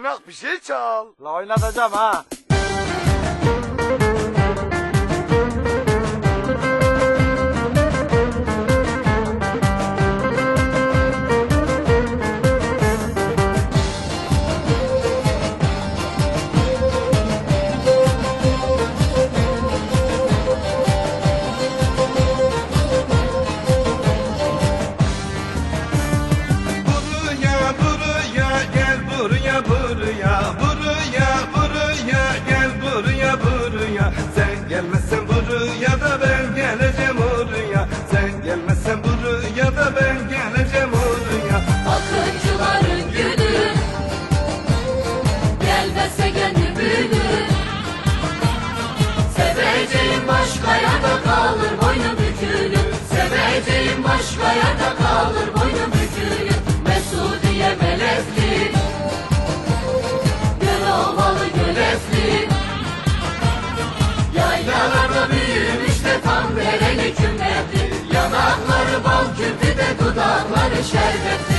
oynak bir şey çal. La oynatacağım ha. Kendi büyünü Seveceğim başka yerde kalır boynu bükülü. Seveceğim başka yerde kalır boynu bükülü. Mesudiye melezli. Göl ovalı gölesli Yaylalarda büyümüş de tam vereli kümletli Yanakları bal küpü de dudakları şerbetli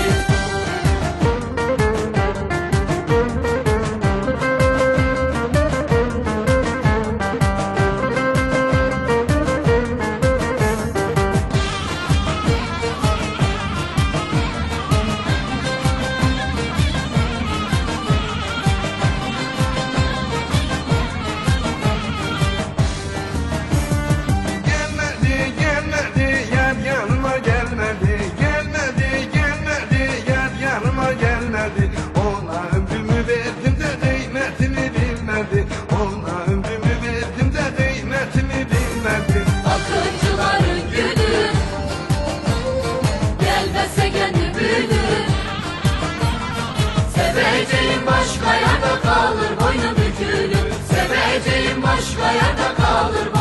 Başka yerde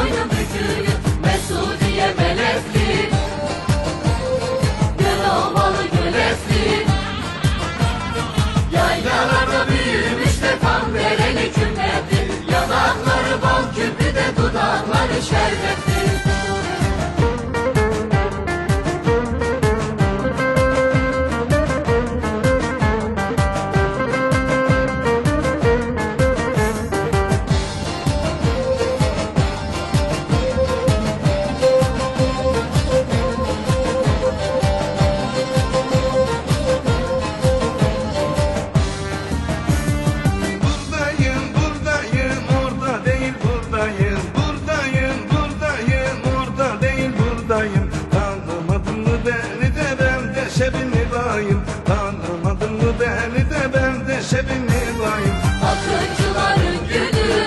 Tanımadın mı beni de ben de şebini bayım? Akıncıların günü.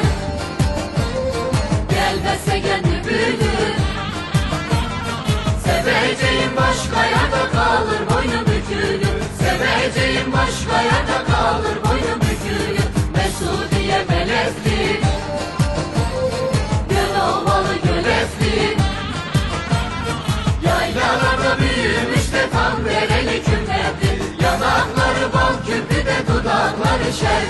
Gelmezse kendi büyünü Seveceğim başka yerde kalır boynu bükülü. Seveceğim başka yerde kalır boynu bükülü. Mesudiye melezli. Göl ovalı gölesli Yaylalarda büyümüş de tam vereli kümletli Yanakları